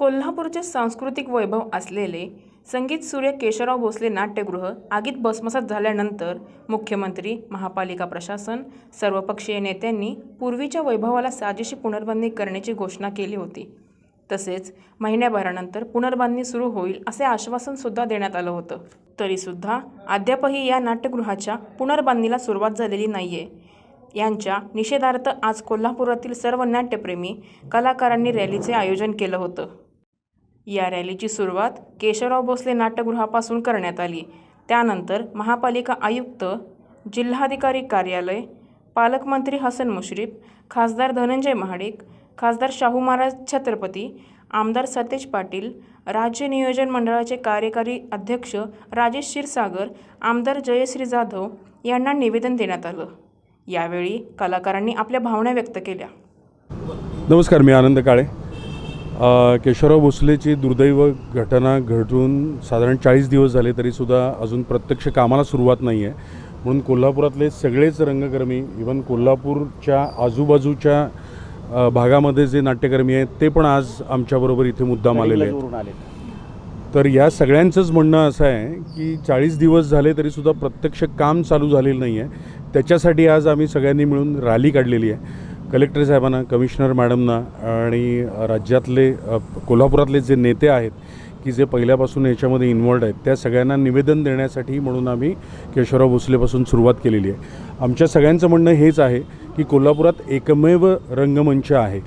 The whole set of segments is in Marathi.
कोल्हापूरचे सांस्कृतिक वैभव असलेले संगीत सूर्य केशवराव भोसले नाट्यगृह आगीत भस्मसात झाल्यानंतर मुख्यमंत्री महापालिका प्रशासन सर्वपक्षीय नेत्यांनी पूर्वीच्या वैभवाला साजेशी पुनर्बांधणी करण्याची घोषणा केली होती. तसेच महिन्याभरानंतर पुनर्बांधणी सुरू होईल असे आश्वासनसुद्धा देण्यात आलं होतं. तरीसुद्धा अद्यापही या नाट्यगृहाच्या पुनर्बांधणीला सुरुवात झालेली नाही आहे यांच्या निषेधार्थ आज कोल्हापुरातील सर्व नाट्यप्रेमी कलाकारांनी रॅलीचे आयोजन केलं होतं. या रॅलीची सुरुवात केशवराव भोसले नाट्यगृहापासून करण्यात आली. त्यानंतर महापालिका आयुक्त जिल्हाधिकारी कार्यालय पालकमंत्री हसन मुश्रीफ खासदार धनंजय महाडिक खासदार शाहू महाराज छत्रपती आमदार सतेज पाटील राज्य नियोजन मंडळाचे कार्यकारी अध्यक्ष राजेश क्षीरसागर आमदार जयश्री जाधव यांना निवेदन देण्यात आलं. यावेळी कलाकारांनी आपल्या भावना व्यक्त केल्या. नमस्कार मी आनंद काळे. केशवराव भोसलेची दुर्दैव घटना घडून साधारण चाळीस दिवस झाले तरीसुद्धा अजून प्रत्यक्ष कामाला सुरुवात नाही आहे म्हणून कोल्हापुरातले सगळेच रंगकर्मी इवन कोल्हापूरच्या आजूबाजूच्या भागामध्ये जे नाट्यकर्मी आहेत ते पण आज आमच्याबरोबर इथे मुद्दाम आलेले आहेत. तर या सगळ्यांचंच म्हणणं असं आहे की चाळीस दिवस झाले तरीसुद्धा प्रत्यक्ष काम चालू झालेलं नाही आहे त्याच्यासाठी आज आम्ही सगळ्यांनी मिळून रॅली काढलेली आहे. कलेक्टर साहेबांना कमिशनर मॅडमना आणि राज्यातले कोल्हापुरातले जे नेते आहेत की जे पहिल्यापासून याच्यामध्ये इन्वॉल्ड आहेत त्या सगळ्यांना निवेदन देण्यासाठी म्हणून आम्ही केशवराव भोसलेपासून सुरुवात केलेली आहे. आमच्या सगळ्यांचं म्हणणं हेच आहे की कोल्हापुरात एकमेव रंगमंच आहे.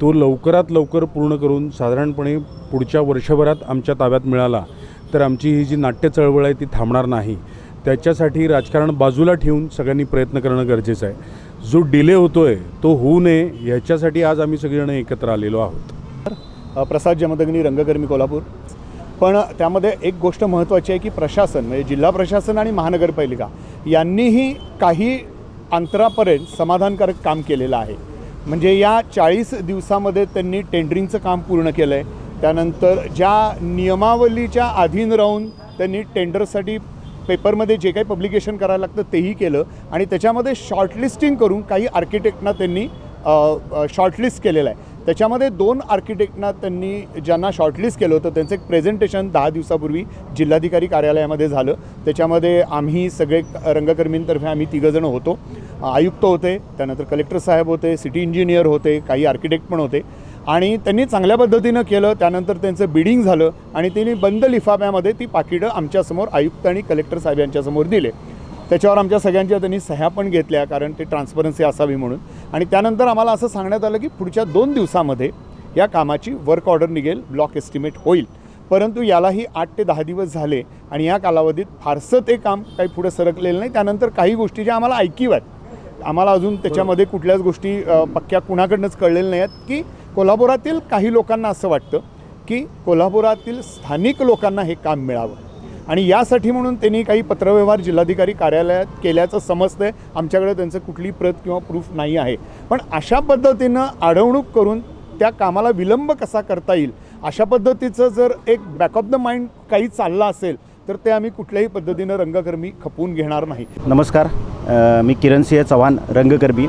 तो लवकरात लवकर पूर्ण करून साधारणपणे पुढच्या वर्षभरात आमच्या ताब्यात मिळाला तर आमची ही जी नाट्य चळवळ आहे ती थांबणार नाही. त्याच्यासाठी राजकारण बाजूला ठेवून सगळ्यांनी प्रयत्न करणं गरजेचं आहे. जो डिले होतो आहे तो होऊ नये ह्याच्यासाठी आज आम्ही सगळेजण एकत्र आलेलो आहोत. प्रसाद जमदग्नी रंगकर्मी कोल्हापूर. पण त्यामध्ये एक गोष्ट महत्त्वाची आहे की प्रशासन म्हणजे जिल्हा प्रशासन आणि महानगरपालिका यांनीही काही अंतरापर्यंत समाधानकारक काम केलेलं आहे. म्हणजे या चाळीस दिवसामध्ये त्यांनी टेंडरिंगचं काम पूर्ण केलं आहे त्यानंतर ज्या नियमावलीच्या अधीन राहून त्यांनी टेंडरसाठी पेपरमध्ये जे काही पब्लिकेशन करायला लागतं तेही केलं आणि त्याच्यामध्ये शॉर्टलिस्टिंग करून काही आर्किटेक्टना त्यांनी शॉर्टलिस्ट केलेलं आहे. त्याच्यामध्ये दोन आर्किटेक्टना त्यांनी ज्यांना शॉर्टलिस्ट केलं होतं त्यांचं एक प्रेझेंटेशन दहा दिवसापूर्वी जिल्हाधिकारी कार्यालयामध्ये झालं. त्याच्यामध्ये आम्ही सगळे रंगकर्मींतर्फे आम्ही तिघंजणं होतो. आयुक्त होते त्यानंतर कलेक्टर साहेब होते सिटी इंजिनियर होते काही आर्किटेक्ट पण होते. आणि त्यांनी चांगल्या पद्धतीनं केलं त्यानंतर त्यांचं बिडिंग झालं आणि त्यांनी बंद लिफाफ्यामध्ये ती पाकिटं आमच्यासमोर आयुक्त आणि कलेक्टर साहेब यांच्यासमोर दिले. त्याच्यावर आमच्या सगळ्यांच्या त्यांनी सह्या पण घेतल्या कारण ते ट्रान्सपरन्सी असावी म्हणून. आणि त्यानंतर आम्हाला असं सांगण्यात आलं की पुढच्या दोन दिवसामध्ये या कामाची वर्क ऑर्डर निघेल ब्लॉक एस्टिमेट होईल. परंतु यालाही आठ ते दहा दिवस झाले आणि या कालावधीत फारसं ते काम काही पुढे सरकलेलं नाही. त्यानंतर काही गोष्टी ज्या आम्हाला ऐकीव आहेत आम्हाला अजून त्याच्यामध्ये कुठल्याच गोष्टी पक्क्या कुणाकडनंच कळलेल्या नाही आहेत की कोल्हापुरातील काही लोकांना असं वाटतं की कोल्हापुरातील स्थानिक लोकांना हे काम मिळावं. आणि यासाठी म्हणून त्यांनी काही पत्रव्यवहार जिल्हाधिकारी कार्यालयात केल्याचं समजतं आहे आमच्याकडे त्यांचं कुठली प्रत किंवा प्रूफ नाही आहे. पण अशा पद्धतीनं अडवणूक करून त्या कामाला विलंब कसा करता येईल अशा पद्धतीचं जर एक बॅक ऑफ द माइंड काही चाललं असेल तर ते आम्ही कुठल्याही पद्धतीनं रंगकर्मी खपवून घेणार नाही. नमस्कार. मी किरण सिंह चव्हाण रंगकर्मी.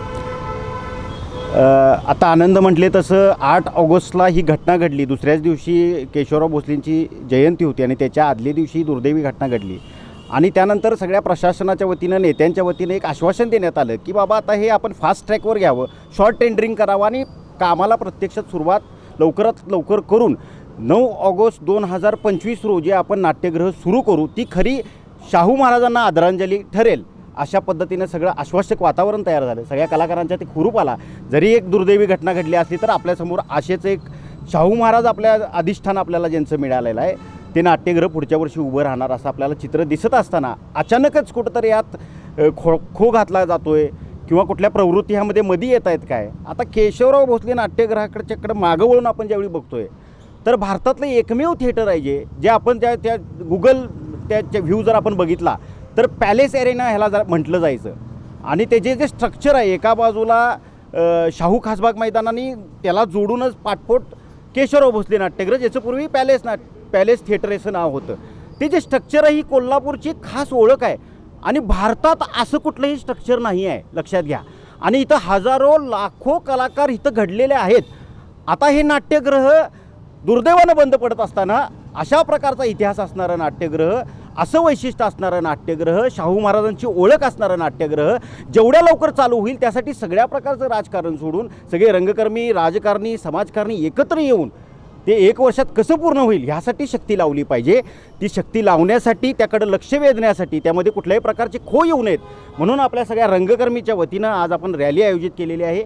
आता आनंद म्हटले तसं आठ ऑगस्टला ही घटना घडली. दुसऱ्याच दिवशी केशवराव भोसलेंची जयंती होती आणि त्याच्या आदल्या दिवशी दुर्दैवी घटना घडली. आणि त्यानंतर सगळ्या प्रशासनाच्या वतीनं नेत्यांच्या वतीनं एक आश्वासन देण्यात आलं की बाबा आता हे आपण फास्ट ट्रॅकवर घ्यावं. शॉर्ट टेंडरिंग करावं आणि कामाला प्रत्यक्षात सुरुवात लवकरात लवकर करून नऊ ऑगस्ट दोन हजार पंचवीस रोजी आपण नाट्यगृह सुरू करू. ती खरी शाहू महाराजांना आदरांजली ठरेल. अशा पद्धतीनं सगळं आश्वासक वातावरण तयार झालं. सगळ्या कलाकारांच्या ते खुरूप आला. जरी एक दुर्दैवी घटना घडली असली तर आपल्यासमोर असेच एक शाहू महाराज आपल्या अधिष्ठान आपल्याला ज्यांचं मिळालेलं आहे ते नाट्यगृह पुढच्या वर्षी उभं राहणार असं आपल्याला चित्र दिसत असताना अचानकच कुठंतरी यात खो खो घातला जातोय किंवा कुठल्या प्रवृत्ती ह्यामध्ये मधी येत आहेत काय? आता केशवराव भोसले नाट्यगृहाकडच्याकडं मागं वळून आपण ज्यावेळी बघतोय तर भारतातलं एकमेव थिएटर आहे जे जे आपण त्या त्या गुगल त्याच्या व्ह्यू जर आपण बघितला तर पॅलेस एरेना ह्याला जर म्हटलं जायचं. आणि त्याचे जे स्ट्रक्चर आहे एका बाजूला शाहू खासबाग मैदानाने त्याला जोडूनच पाठपोट केशवराव भोसले नाट्यगृह ज्याचं पूर्वी पॅलेस नाट पॅलेस थिएटर असं नाव होतं. ते जे स्ट्रक्चर आहे ही कोल्हापूरची खास ओळख आहे. आणि भारतात असं कुठलंही स्ट्रक्चर नाही आहे लक्षात घ्या. आणि इथं हजारो लाखो कलाकार इथं घडलेले आहेत. आता हे नाट्यग्रह दुर्दैवानं बंद पडत असताना अशा प्रकारचा इतिहास असणारं नाट्यग्रह असं वैशिष्ट्य असणारं नाट्यग्रह शाहू महाराजांची ओळख असणारं नाट्यग्रह जेवढ्या लवकर चालू होईल त्यासाठी सगळ्या प्रकारचं राजकारण सोडून सगळे रंगकर्मी राजकारणी समाजकारणी एकत्र येऊन ते एक वर्षात कसं पूर्ण होईल ह्यासाठी शक्ती लावली पाहिजे. ती शक्ती लावण्यासाठी त्याकडं लक्ष वेधण्यासाठी त्यामध्ये कुठल्याही प्रकारचे खो येऊ नयेत. म्हणून आपल्या सगळ्या रंगकर्मीच्या वतीनं आज आपण रॅली आयोजित केलेली आहे.